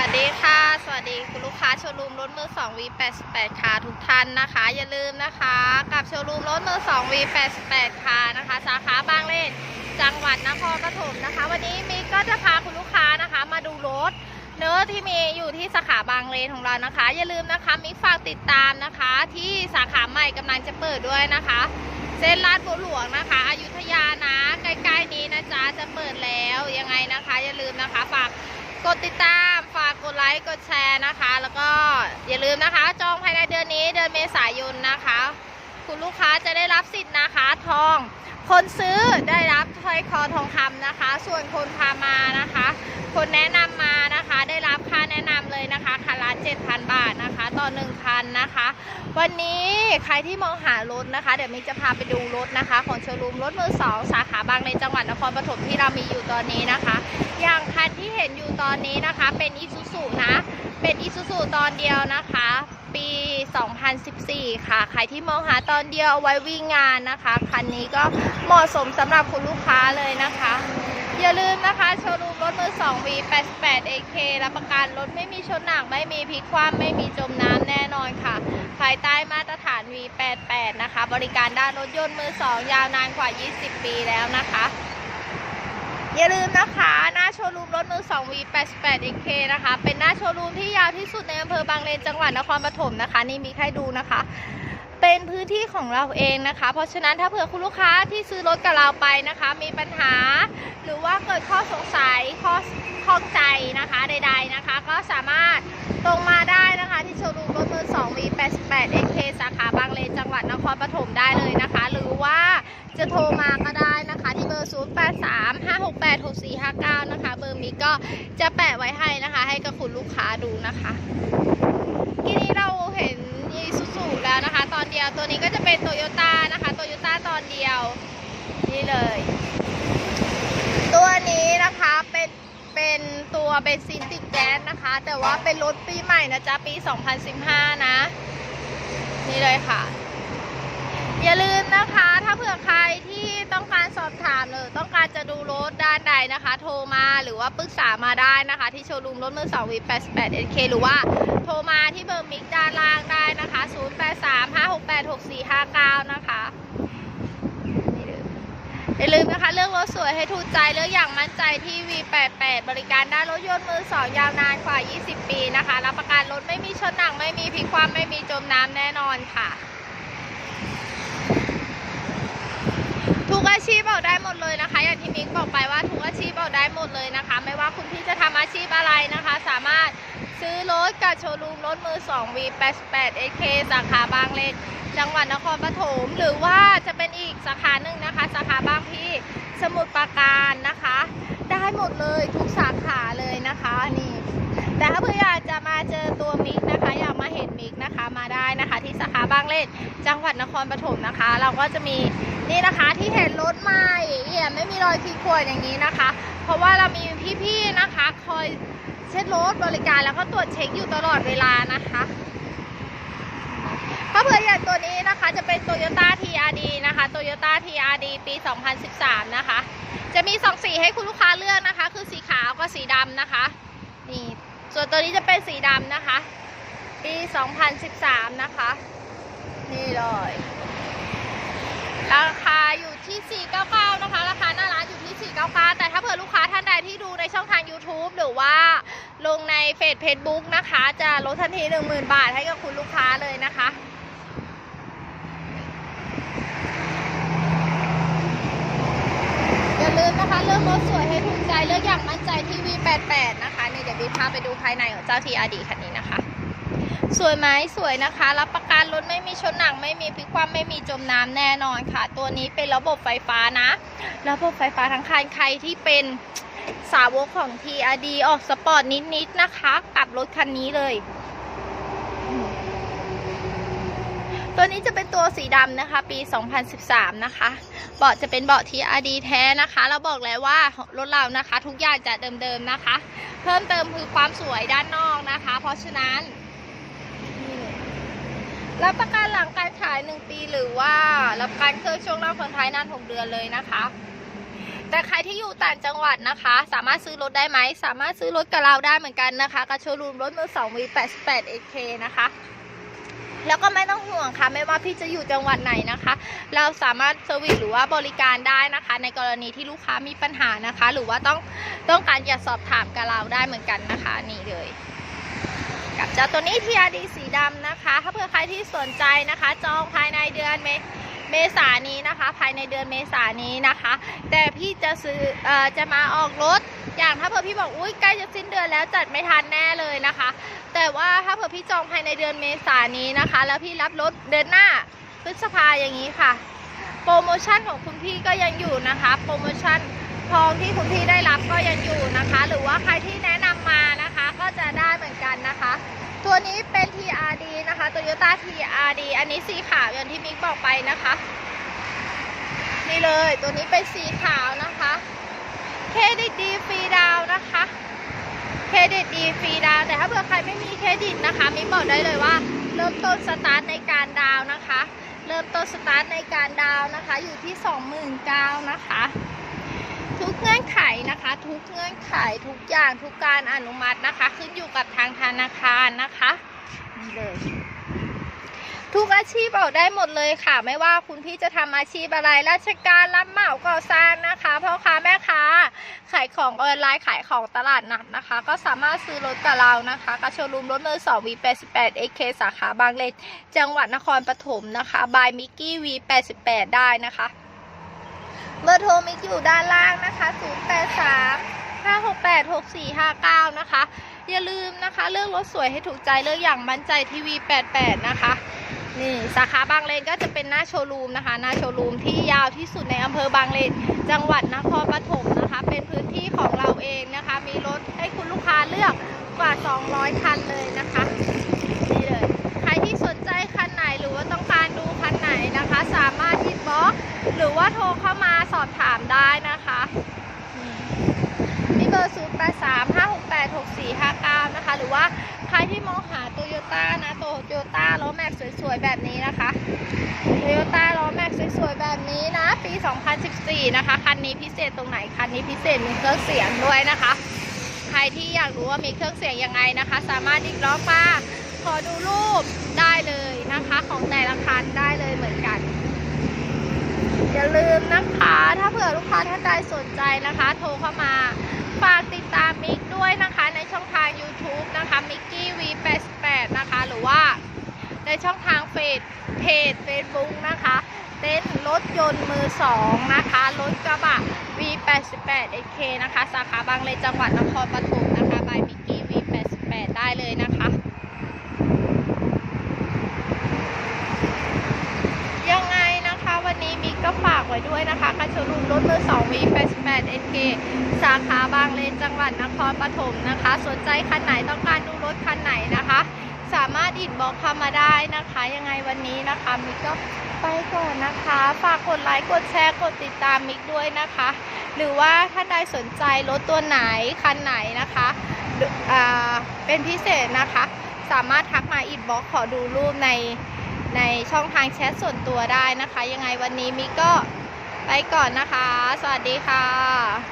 วัสดีค่ะ สวัสดีคุณลูกค้าโชว์รูมรถมือ2 V88 ค่ะทุกท่านนะคะ อย่าลืมนะคะ กับโชว์รูมรถมือ2 V88 ค่ะนะคะ สาขาบางเลนจังหวัดนครปฐมนะคะ วันนี้มิกก็จะพาคุณลูกค้านะคะ มาดูรถเนื้อที่มีอยู่ที่สาขาบางเลนของเรานะคะ อย่าลืมนะคะมิกฝากติดตามนะคะ ที่สาขาใหม่กำลังจะเปิดด้วยนะคะ เส้นลาดบัวหลวงนะคะ อยุธยานะใกล้ๆนี้นะจ๊ะจะเปิดแล้วยังไงนะคะ อย่าลืมนะคะฝากกดติดตามากกดไลค์กดแชร์นะคะ แล้วก็อย่าลืมนะคะ จองภายในเดือนนี้เดือนเมษายนนะคะ คุณลูกค้าจะได้รับสิทธิ์นะคะทอง คนซื้อได้รับถ้อยคอทองคำนะคะ ส่วนคนพามานะคะ คนแนะนำมานะคะ ได้รับค่าแนะนำเลยนะคะคันละ7,000บาทนะคะ ต่อ1คันนะคะ วันนี้ใครที่มองหารถนะคะ เดี๋ยวมิกจะพาไปดูรถนะคะ ของโชว์รูมรถมือสองสาขาบางในจังหวัดนครปฐมที่เรามีอยู่ตอนนี้นะคะ อย่างคันที่เห็นอยู่ตอนนี้นะคะ เป็นอีซูซูนะ เป็นอีซูซูตอนเดียวนะคะ ปี 2014 ค่ะ ใครที่มองหาตอนเดียวเอาไว้วิ่งงานนะคะ คันนี้ก็เหมาะสมสำหรับคุณลูกค้าเลยนะคะ อย่าลืมนะคะโชว์รูมรถมือ2 V88 AK รับประกันรถไม่มีชนหนักไม่มีพลิกคว่ำไม่มีจมน้ำแน่นอนค่ะ ภายใต้มาตรฐาน V88 นะคะ บริการด้านรถยนต์มือ2ยาวนานกว่า 20 ปีแล้วนะคะ อย่าลืมนะคะ หน้าโชว์รูมรถมือ2 V88 AK นะคะ เป็นหน้าโชว์รูมที่ยาวที่สุดในอำเภอบางเลนจังหวัดนครปฐมนะคะ นี่มีให้ดูนะคะ เป็นพื้นที่ของเราเองนะคะ เพราะฉะนั้นถ้าเผื่อคุณลูกค้าที่ซื้อรถกับเราไปนะคะ มีปัญหา หรือว่าเกิดข้อสงสัยข้อ ข้องใจนะคะใด ๆนะคะ ก็สามารถตรงมาได้นะคะ ที่โชว์รูมรถมือ2 V88 AK สาขาบางเลนจังหวัดนครปฐมได้เลยนะคะ หรือว่าจะโทรมาก็ได้นะคะ ที่เบอร์ 0835686459 นะคะ เบอร์มีก็จะแปะไว้ให้นะคะ ให้กับคุณลูกค้าดูนะคะทีนี้เราเห็นยีซูซูแล้วนะคะ ตอนเดียวตัวนี้ก็จะเป็นโตโยต้านะคะโตโยต้าตอนเดียวนี่เลย ตัวนี้นะคะเป็นเป็นตัว เบนซินติดแก๊สนะคะ แต่ว่าเป็นรถปีใหม่นะจ๊ะ ปี 2015 นะ นี่เลยค่ะ อย่าลืมนะคะ ถ้าเผื่อใครที่ต้องการสอบถามหรือต้องการจะดูรถด้านใดนะคะ โทรมาหรือว่าปรึกษามาได้นะคะ ที่โชว์รูมรถมือ2 V88 SK หรือว่าโทรมาที่เบอร์มิกด้านล่างได้นะคะ 0835686459นะคะ อย่าลืมนะคะเลือกรถสวยให้ถูกใจเลือกอย่างมั่นใจที่ V88 บริการด้านรถยนต์มือ2ยาวนานกว่า 20 ปีนะคะรับประกันรถไม่มีชนหนักไม่มีพลิกความไม่มีจมน้ำแน่นอนค่ะทุกอาชีพบอกได้หมดเลยนะคะ อย่างที่มิกบอกไปว่าทุกอาชีพบอกได้หมดเลยนะคะ ไม่ว่าคุณพี่จะทำอาชีพอะไรนะคะ สามารถซื้อรถกับ โชว์รูมรถมือ 2 V88 AK สาขาบางเลนจังหวัดนครปฐมหรือว่าจะเป็นอีกสาขาหนึ่งนะคะ สาขาบางพลีสมุทรปราการนะคะ ได้หมดเลยทุกสาขาเลยนะคะนี่แต่ถ้าเพื่ออยากจะมาเจอตัวมิกนะคะ อยากมาเห็นมิกนะคะมาได้นะคะ ที่สาขาบางเลนจังหวัดนครปฐมนะคะ เราก็จะมีนี่นะคะที่เห็นรถใหม่เอี่ยไม่มีรอยขีดข่วนอย่างนี้นะคะ เพราะว่าเรามีพี่ๆนะคะ คอย เช็ดรถบริการแล้วก็ตรวจเช็คอยู่ตลอดเวลานะคะถ้าเผื่ออย่างตัวนี้นะคะจะเป็น Toyota TRD นะคะ Toyota TRD ปี 2013 นะคะ จะมี 2 สีให้คุณลูกค้าเลือกนะคะ คือสีขาวกับสีดำนะคะ นี่ ส่วนตัวนี้จะเป็นสีดำนะคะ ปี 2013 นะคะ นี่เลย ราคาอยู่ที่ 499 นะคะ 499 แต่ถ้าเผื่อลูกค้าท่านใดที่ดูในช่องทาง YouTube หรือว่าลงในเฟซเฟซบุ๊กนะคะ จะลดทันที 10,000 บาทให้กับคุณลูกค้าเลยนะคะอย่าลืมนะคะ เลือกรถสวยให้ถูกใจ เลือกอย่างมั่นใจที่ V88 นะคะนี่เดี๋ยวบีพาไปดูภายในของเจ้า TRD คันนี้นะคะ สวยไหมสวยนะคะ รับประกันรถไม่มีชนหนักไม่มีพลิกคว่ำไม่มีจมน้ำแน่นอนค่ะ ตัวนี้เป็นระบบไฟฟ้านะ ระบบไฟฟ้าทั้งคันใครที่เป็นสาวกของ TRD ออกสปอร์ตนิดๆนะคะกับรถคันนี้เลย ตัวนี้จะเป็นตัวสีดำนะคะ ปี 2013 นะคะ เบาะจะเป็นเบาะ TRD แท้นะคะ เราบอกแล้วว่ารถเรานะคะ ทุกอย่างจะเดิมๆนะคะ เพิ่มเติมคือความสวยด้านนอกนะคะ เพราะฉะนั้น รับประกันหลังการขาย 1 ปีหรือว่า รับประกันเครื่องช่วงล่างคนท้ายนาน 6 เดือนเลยนะคะ แต่ใครที่อยู่ต่างจังหวัดนะคะ สามารถซื้อรถได้ไหม สามารถซื้อรถกับเราได้เหมือนกันนะคะกับโชว์รูมรถมือ2 V88 AK นะคะแล้วก็ไม่ต้องห่วงค่ะ ไม่ว่าพี่จะอยู่จังหวัดไหนนะคะ เราสามารถเซอร์วิสหรือว่าบริการได้นะคะ ในกรณีที่ลูกค้ามีปัญหานะคะ หรือว่าต้องต้องการจะสอบถามกับเราได้เหมือนกันนะคะ นี่เลย กับเจ้าตัวนี้ TRD สีดำนะคะ ถ้าเผื่อใครที่สนใจนะคะ จองภายในเดือนเมเมษานี้นะคะ ภายในเดือนเมษานี้นะคะ แต่พี่จะซื้อออจะมาออกรถ อย่างถ้าเผื่อพี่บอกอุ้ยใกล้จะสิ้นเดือนแล้วจัดไม่ทันแน่เลยนะคะ แต่ว่าถ้าเผื่อพี่จองภายในเดือนเมษานี้นะคะ แล้วพี่รับรถเดือนหน้าพฤษภาอย่างนี้ค่ะ โปรโมชั่นของคุณพี่ก็ยังอยู่นะคะ โปรโมชั่นทองที่คุณพี่ได้รับก็ยังอยู่นะคะ หรือว่าใครที่แนะนำมา ก็จะได้เหมือนกันนะคะ ตัวนี้เป็น TRD นะคะ Toyota TRD อันนี้สีขาวอย่างที่มิกบอกไปนะคะ นี่เลยตัวนี้เป็นสีขาวนะคะเครดิตดีฟรีดาวนะคะเครดิตดีฟรีดาวแต่ถ้าเผื่อใครไม่มีเครดิตนะคะมิกบอกได้เลยว่า เริ่มต้นสตาร์ทในการดาวนะคะ เริ่มต้นสตาร์ทในการดาวนะคะ อยู่ที่ 29,000นะคะ เงื่อนไขนะคะ ทุกเงื่อนไขทุกอย่างทุกการอนุมัตินะคะ ขึ้นอยู่กับทางธนาคารนะคะนี่เลย ทุกอาชีพออกได้หมดเลยค่ะ ไม่ว่าคุณพี่จะทำอาชีพอะไรราชการรับเหมาก่อสร้างนะคะพ่อค้าแม่ค้าขายของออนไลน์ขายของตลาดนัดนะคะ ก็สามารถซื้อรถกับเรานะคะกับโชว์รูมรถมือ2 V88 AK สาขาบางเลนจังหวัดนครปฐมนะคะบายมิกกี้ V88 ได้นะคะ เบอร์โทรมิกอยู่ด้านล่างนะคะ 083 568 6459 นะคะ อย่าลืมนะคะ เลือกรถสวยให้ถูกใจเลือกอย่างมั่นใจทีวี 88 นะคะ นี่สาขาบางเลนก็จะเป็นหน้าโชว์รูมนะคะ หน้าโชว์รูมที่ยาวที่สุดในอำเภอบางเลน จังหวัดนครปฐมนะคะ เป็นพื้นที่ของเราเองนะคะ มีรถให้คุณลูกค้าเลือกกว่า 200 คันเลยนะคะ นี่เลย ใครที่สนใจคันไหนหรือว่าต้องการดูคันไหนนะคะ สามารถอินบ็อกซ์หรือว่าโทรเข้ามาสอบถามได้นะคะนี่นี่เบอร์ 0 8 3 5 6 8 6 4 5 9 นะคะ หรือว่าใครที่มองหาโตโยต้านะโตโยต้าล้อแม็กสวยๆ แบบนี้นะคะโตโยต้าล้อแม็กสวยๆแบบนี้นะ ปี 2014 นะคะ คันนี้พิเศษตรงไหน คันนี้พิเศษมีเครื่องเสียงด้วยนะคะ ใครที่อยากรู้ว่ามีเครื่องเสียงยังไงนะคะ สามารถดิกล้อมาขอดูรูปได้เลยนะคะ ของแต่ละคันได้เลยเหมือนกัน อย่าลืมนะคะ ถ้าเผื่อลูกค้าท่านใดสนใจนะคะ โทรเข้ามาฝากติดตามมิกด้วยนะคะในช่องทาง YouTube นะคะมิกกี้ V88 นะคะ หรือว่า ในช่องทางเฟซเพจ Facebook นะคะ เต้นรถยนต์มือสองนะคะ รถกระบะ V88 AK นะคะ สาขาบางเลนจังหวัดนครปฐมนะคะบายมิกกี้ V88 ได้เลยนะคะยังไงนะคะวันนี้มิกก็ฝากไว้ด้วยนะคะคันโชรูมรถมือ2 V88 NK สาขาบางเลนจังหวัดนครปฐมนะคะ สนใจคันไหนต้องการดูรถคันไหนนะคะ สามารถอินบอกเข้ามาได้นะคะ ยังไงวันนี้นะคะมิกก็ไปก่อนนะคะ ฝากกดไลค์กดแชร์กดติดตามมิกด้วยนะคะ หรือว่าท่านใดสนใจรถตัวไหนคันไหนนะคะเป็นพิเศษนะคะ สามารถทักมาอินบ็อกขอดูรูปในในช่องทางแชทส่วนตัวได้นะคะ ยังไงวันนี้มิกก็ไปก่อนนะคะ สวัสดีค่ะ